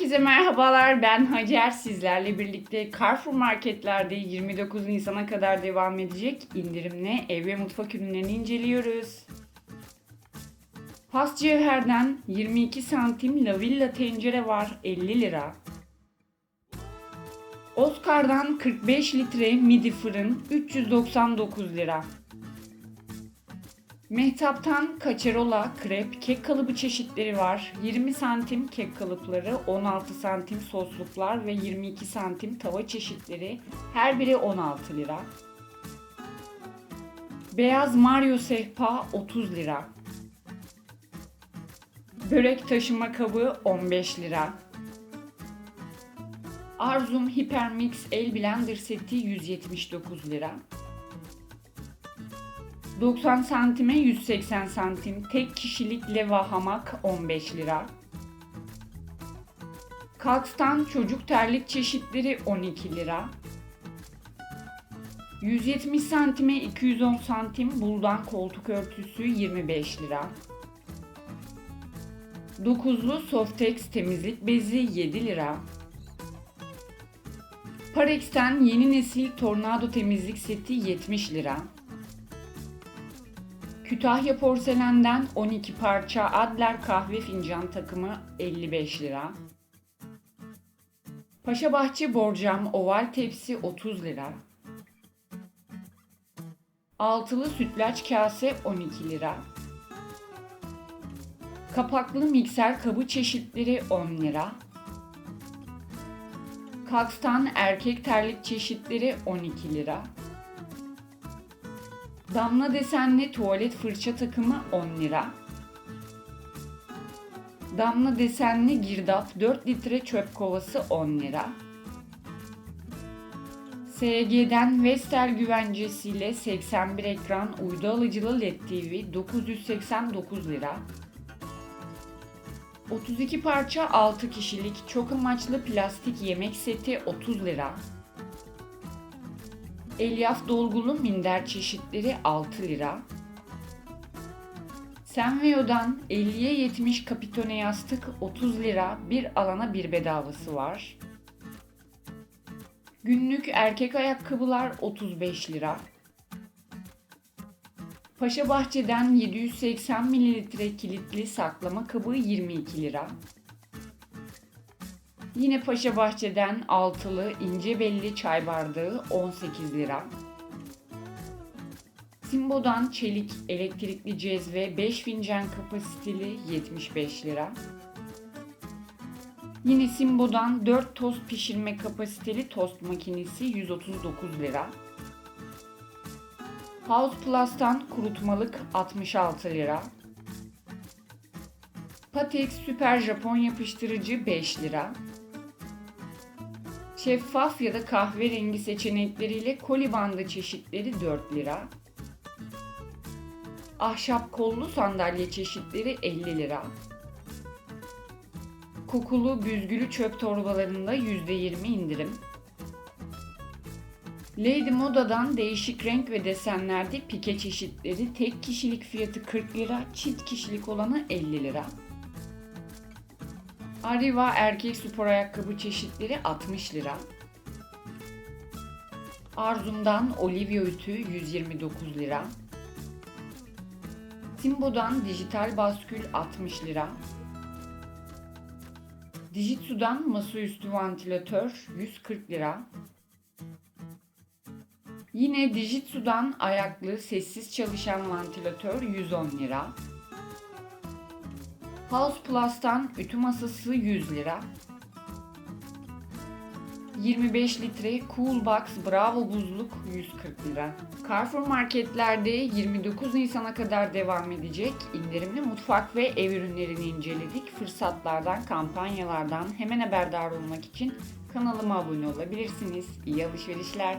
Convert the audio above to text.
Herkese merhabalar. Ben Hacer. Sizlerle birlikte Carrefour marketlerde 29 Nisan'a kadar devam edecek indirimle ev ve mutfak ürünlerini inceliyoruz. Has Cevher'den 22 santim Lavilla tencere var 50 lira. Oscar'dan 45 litre midi fırın 399 lira. Mehtap'tan kaçarola, krep, kek kalıbı çeşitleri var. 20 santim kek kalıpları, 16 santim sosluklar ve 22 santim tava çeşitleri. Her biri 16 lira. Beyaz Mario sehpa 30 lira. Börek taşıma kabı 15 lira. Arzum Hypermix El Blender seti 179 lira. 90 santime 180 santim tek kişilik leva hamak 15 lira. Kalkstan çocuk terlik çeşitleri 12 lira. 170 santime 210 santim buldan koltuk örtüsü 25 lira. 9'lu Softex temizlik bezi 7 lira. Parex'ten yeni nesil tornado temizlik seti 70 lira. Kütahya Porselen'den 12 parça Adler kahve fincan takımı 55 lira. Paşabahçe borcam oval tepsi 30 lira. Altılı sütlaç kase 12 lira. Kapaklı mikser kabı çeşitleri 10 lira. Kakstan erkek terlik çeşitleri 12 lira. Damla desenli tuvalet fırça takımı 10 lira. Damla desenli girdap 4 litre çöp kovası 10 lira. SG'den Vestel güvencesiyle 81 ekran uydu alıcılı LED TV 989 lira. 32 parça 6 kişilik çok amaçlı plastik yemek seti 30 lira. Elyaf dolgulu minder çeşitleri 6 lira. Senveo'dan 50'ye 70 kapitone yastık 30 lira bir alana bir bedavası var. Günlük erkek ayakkabılar 35 lira. Paşa Bahçe'den 780 mililitre kilitli saklama kabı 22 lira. Yine Paşa Bahçe'den altılı ince belli çay bardağı 18 lira. Simbo'dan çelik elektrikli cezve 5 fincan kapasiteli 75 lira. Yine Simbo'dan 4 tost pişirme kapasiteli tost makinesi 139 lira. House Plus'tan kurutmalık 66 lira. Patex Süper Japon yapıştırıcı 5 lira. Şeffaf ya da kahverengi seçenekleriyle koli çeşitleri 4 lira. Ahşap kollu sandalye çeşitleri 50 lira. Kokulu büzgülü çöp torbalarında %20 indirim. Lady Moda'dan değişik renk ve desenlerde pike çeşitleri tek kişilik fiyatı 40 lira, çift kişilik olanı 50 lira. Arriva erkek spor ayakkabı çeşitleri 60 lira. Arzum'dan Olivia ütü 129 lira. Simbo'dan dijital baskül 60 lira. Dijitsu'dan masaüstü vantilatör 140 lira. Yine Dijitsu'dan ayaklı sessiz çalışan vantilatör 110 lira. House Plus'tan ütü masası 100 lira. 25 litre Cool Box Bravo buzluk 140 lira. Carrefour marketlerde 29 Nisan'a kadar devam edecek indirimli mutfak ve ev ürünlerini inceledik. Fırsatlardan, kampanyalardan hemen haberdar olmak için kanalıma abone olabilirsiniz. İyi alışverişler.